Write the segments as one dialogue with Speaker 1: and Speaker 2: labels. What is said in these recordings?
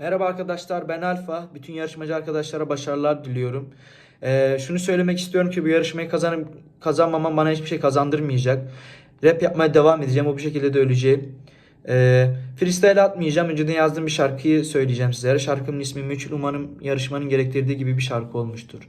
Speaker 1: Merhaba arkadaşlar ben Alfa. Bütün yarışmacı arkadaşlara başarılar diliyorum. Ee, şunu söylemek istiyorum ki bu yarışmayı kazanıp kazanmamam bana hiçbir şey kazandırmayacak. Rap yapmaya devam edeceğim. O bir şekilde de öleceğim. Ee, freestyle atmayacağım. Önceden yazdığım bir şarkıyı söyleyeceğim sizlere. Şarkımın ismi Müçül. Umarım yarışmanın gerektirdiği gibi bir şarkı olmuştur.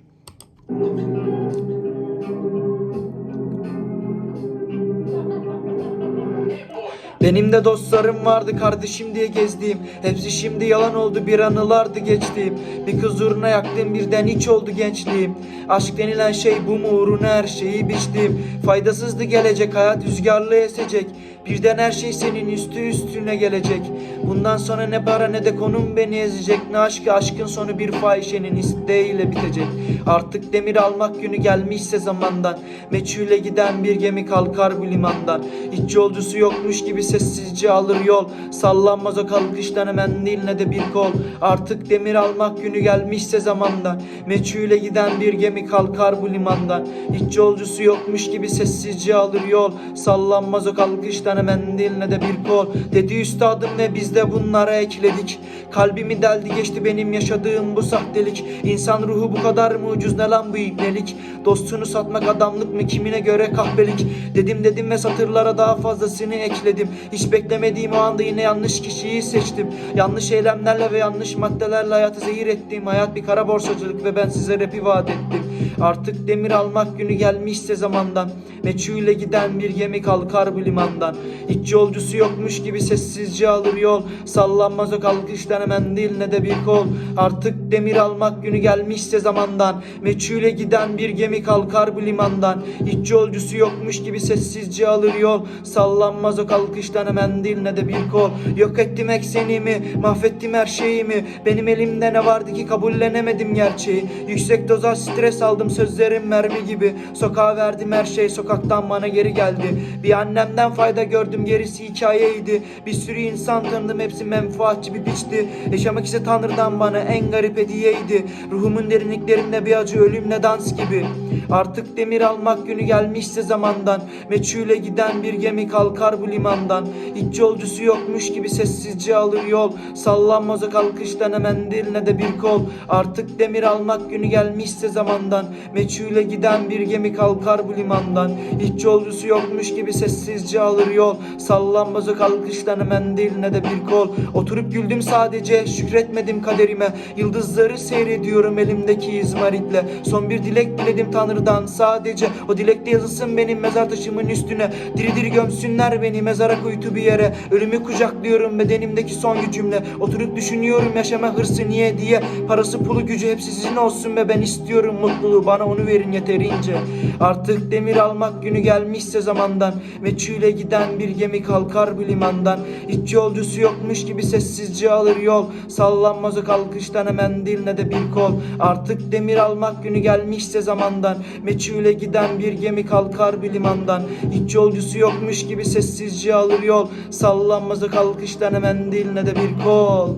Speaker 1: Benim de dostlarım vardı kardeşim diye gezdiğim. Hepsi şimdi yalan oldu bir anılardı geçtiğim. Bir kız uğruna yaktım birden hiç oldu gençliğim. Aşk denilen şey bu mu uğruna her şeyi biçtim. Faydasızdı gelecek hayat rüzgarlı esecek Birden her şey senin üstü üstüne gelecek. Bundan sonra ne para ne de konum beni ezecek. Ne aşkı aşkın sonu bir fahişenin isteğiyle bitecek. Artık demir almak günü gelmişse zamandan Meçhule giden bir gemi kalkar bu limandan. Hiç yolcusu yokmuş gibi sessizce alır yol. Sallanmaz o kalkıştan hemen değil ne de bir kol. Artık demir almak günü gelmişse zamandan Meçhule giden bir gemi kalkar bu limandan. Hiç yolcusu yokmuş gibi sessizce alır yol. Sallanmaz o kalkıştan hemen değil ne de bir kol. Dedi üstadım ve biz de bunlara ekledik. Kalbimi deldi geçti benim yaşadığım bu sahtelik. İnsan ruhu bu kadar mı ucuz ne lan bu ibnelik? Dostunu satmak adamlık mı kimine göre kahpelik? Dedim dedim ve satırlara daha fazlasını ekledim. Hiç beklemediğim o anda yine yanlış kişiyi seçtim. Yanlış eylemlerle ve yanlış maddelerle hayatı zehir ettim. Hayat bir kara borsacılık ve ben size rapi vaat ettim. Artık demir almak günü gelmişse zamandan Meçhule giden bir gemi kalkar bu limandan Hiç yolcusu yokmuş gibi sessizce alır yol. Sallanmaz o kalkıştan hemen değil ne de bir kol. Artık demir almak günü gelmişse zamandan Meçhule giden bir gemi kalkar bu limandan. Hiç yolcusu yokmuş gibi sessizce alır yol. Sallanmaz o kalkıştan hemen değil ne de bir kol. Yok ettim eksenimi mahvettim her şeyimi. Benim elimde ne vardı ki kabullenemedim gerçeği. Yüksek dozaj stres aldım sözlerim mermi gibi. Sokağa verdim her şey sokaktan bana geri geldi. Bir annemden fayda gördüm gerisi hikayeydi. Bir sürü insan tanıdım hepsi menfaatçi bir piçti Yaşamak ise tanrıdan bana en garip hediyeydi. Ruhumun derinliklerinde bir acı ölümle dans gibi. Artık demir almak günü gelmişse zamandan Meçhule giden bir gemi kalkar bu limandan. Hiç yolcusu yokmuş gibi sessizce alır yol. Sallanmaz o kalkıştan hemen değil ne de bir kol. Artık demir almak günü gelmişse zamandan Meçhule giden bir gemi kalkar bu limandan. Hiç yolcusu yokmuş gibi sessizce alır yol Sallanmaz o kalkıştan hemen değil ne de bir kol. Oturup güldüm sadece şükretmedim kaderime. Yıldızları seyrediyorum elimdeki izmaritle. Son bir dilek diledim Tanrı'dan sadece. O dilekte yazılsın benim mezar taşımın üstüne. Diri diri gömsünler beni mezara kuytu bir yere. Ölümü kucaklıyorum bedenimdeki son gücümle. Oturup düşünüyorum yaşama hırsı niye diye. Parası pulu gücü hepsi sizin olsun ve ben istiyorum mutluluğu Bana onu verin yeterince. Artık demir almak günü gelmişse zamandan. Meçhule giden bir gemi kalkar bu limandan. Hiç yolcusu yokmuş gibi sessizce alır yol. Sallanmaz o kalkıştan hemen değil ne de bir kol. Artık demir almak günü gelmişse zamandan. Meçhule giden bir gemi kalkar bir limandan. Hiç yolcusu yokmuş gibi sessizce alır yol. Sallanmaz o kalkıştan hemen değil ne de bir kol.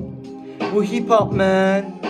Speaker 1: Bu hip hop man